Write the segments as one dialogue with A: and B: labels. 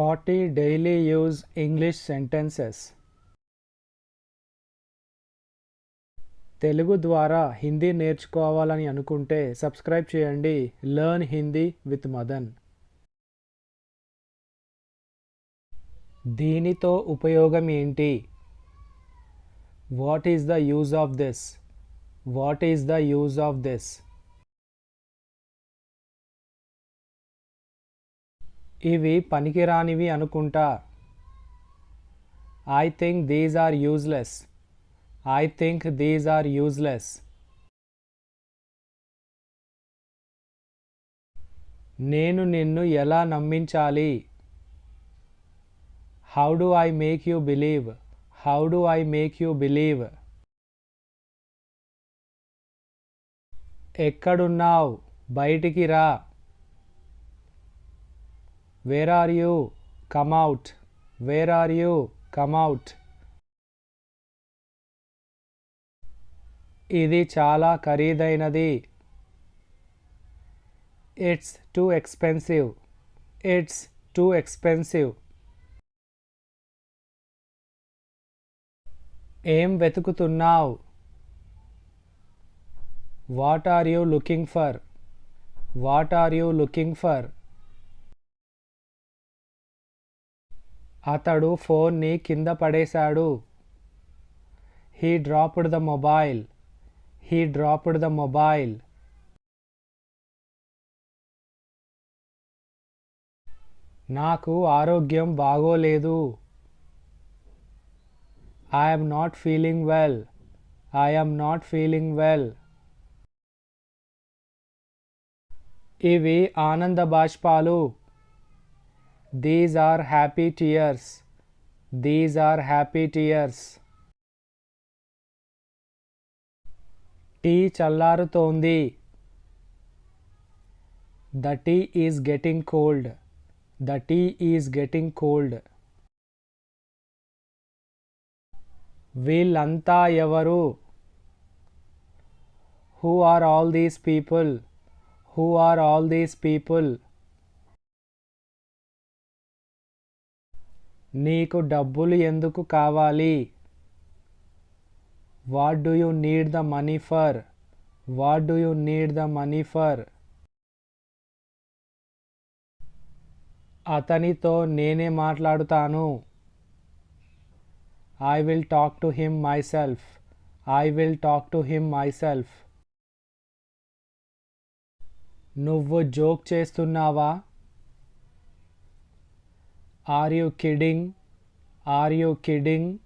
A: 40 daily use English sentences. Telugu ద్వారా హిందీ నేర్చుకోవాలని అనుకుంటే సబ్స్క్రైబ్ చేయండి. Learn Hindi with Madan. దీనితో ఉపయోగం ఏంటి? What is the use of this? What is the use of this? ఇవి పనికిరానివి అనుకుంటా. I think these are useless I think these are useless నేను నిన్ను ఎలా నమ్మించాలి? How do I make you believe how do I make you believe ఎక్కడున్నావు? బయటికి రా. Where are you come out where are you come out ఇది చాలా ఖరీదైనది. It's too expensive it's too expensive ఏం వెతుకుతున్నావు? What are you looking for what are you looking for అతడు ఫోన్ని కింద పడేశాడు. He dropped the mobile he dropped the mobile నాకు ఆరోగ్యం బాగోలేదు. I'm not feeling well I'm not feeling well ఇవి ఆనంద బాష్పాలు. These are happy tears these are happy tears tea చల్లారుతోంది the tea is getting cold the tea is getting cold వీళ్ళంతా ఎవరు? Who are all these people who are all these people నీకు డబ్బులు ఎందుకు కావాలి? What do you need the money for what do you need the money for అతనితో నేనే మాట్లాడుతాను. I will talk to him myself I will talk to him myself నువ్వు joke చేస్తున్నావా? Are you kidding are you kidding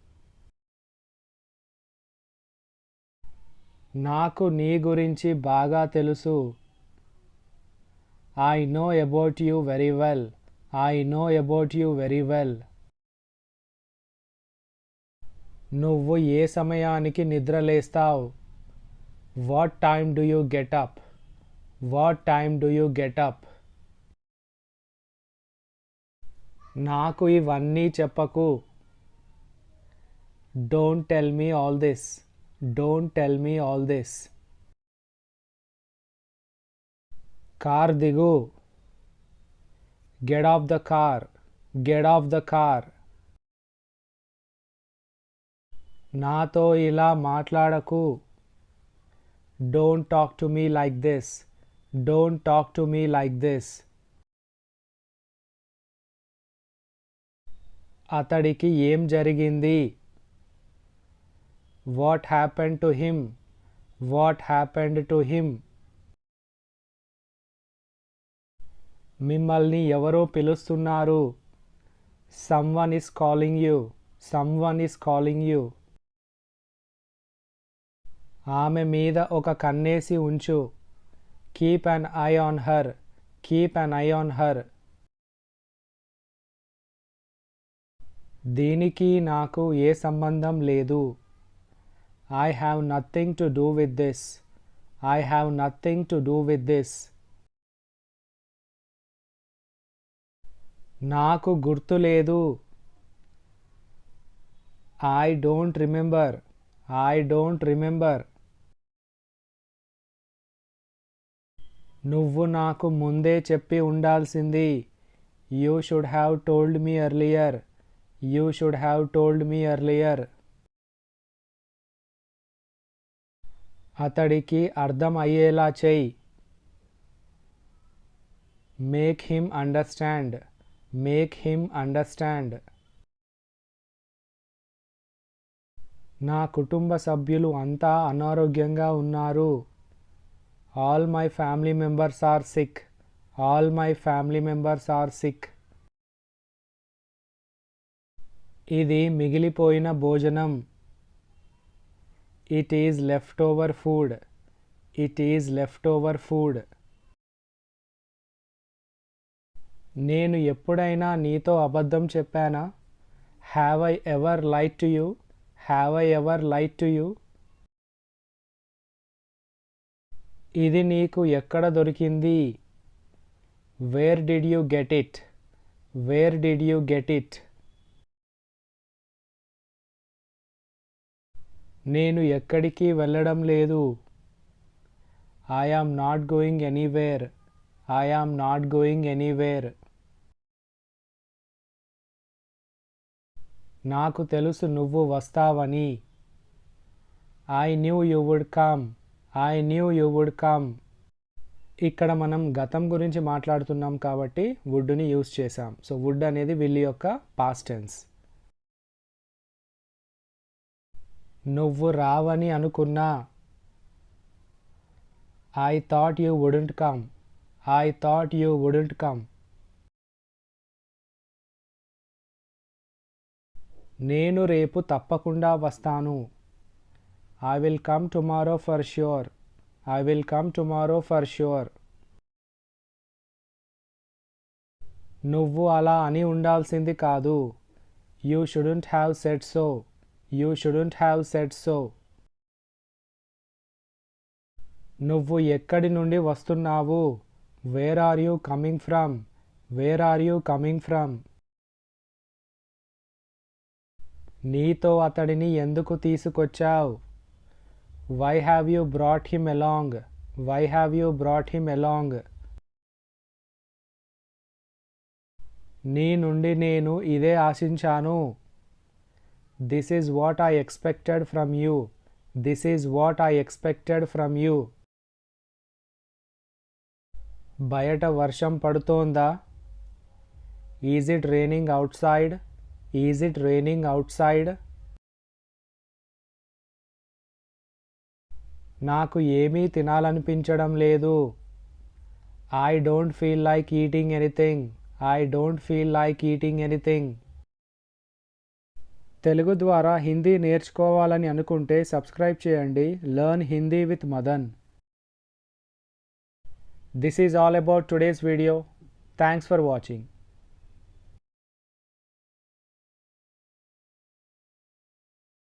A: నాకు నీ గురించి బాగా తెలుసు. I know about you very well I know about you very well నువ్వు ఏ సమయానికి నిద్రలేస్తావు what time do you get up what time do you get నాకు ఇవన్నీ చెప్పకు. Don't tell me all this don't tell me all this car దిగు. Get off the car get off the car నాతో ఇలా మాట్లాడకు. Don't talk to me like this don't talk to me like this అతడికి ఏం జరిగింది? What happened to him what happened to him మిమ్మల్ని ఎవరో పిలుస్తున్నారు. Someone is calling you someone is calling you ఆమె మీద ఒక కన్నేసి ఉంచు. Keep an eye on her keep an eye on her దీనికి నాకు ఏ సంబంధం లేదు. I have nothing to do with this I have nothing to do with this నాకు గుర్తు లేదు. I don't remember I don't remember నువ్వు నాకు ముందే చెప్పి ఉండాల్సింది. You should have told me earlier you should have told me earlier అతడికి అర్థం అయ్యేలా చెయ్యి make him understand make him understand నా కుటుంబ సభ్యులు అంతా అనారోగ్యంగా ఉన్నారు. All my family members are sick all my family members are sick ఇది మిగిలిపోయిన భోజనం. It is left over food it is left over food నేను ఎప్పుడైనా నీతో అబద్ధం చెప్పానా? Have I ever lied to you have I ever lied to you ఇది నీకు ఎక్కడ దొరికింది? Where did you get it where did you get it నేను ఎక్కడికి వెళ్ళడం లేదు. I am not going anywhere I am not going anywhere నాకు తెలుసు నువ్వు వస్తావని. I knew you would come I knew you would come ఇక్కడ మనం గతం గురించి మాట్లాడుతున్నాం కాబట్టి వుడ్ని యూస్ చేసాం సో వుడ్ అనేది వీళ్ళ యొక్క పాస్ట్ నువ్వు రావని అనుకున్నా. I thought you wouldn't come I thought you wouldn't come నేను రేపు తప్పకుండా వస్తాను. I will come tomorrow for sure I will come tomorrow for sure నువ్వు అలా అని ఉండాల్సింది కాదు. You shouldn't have said so you shouldn't have said so నువ్వు ఎక్కడి నుండి వస్తున్నావు? Where are you coming from where are you coming from నీతో అతడిని ఎందుకు తీసుకొచ్చావు? Why have you brought him along why have you brought him along నీ నుండి నేను ఇదే ఆశించాను. This is what I expected from you this is what I expected from you బయట వర్షం పడుతోందా? Is it raining outside is it raining out side నాకు ఏమీ తినాలనిపించడం లేదు. I don't feel like eating anything I don't feel like eating anything Telugu ద్వారా హిందీ నేర్చుకోవాలని అనుకుంటే subscribe చేయండి. Learn Hindi with Madan this is all about today's video thanks for watching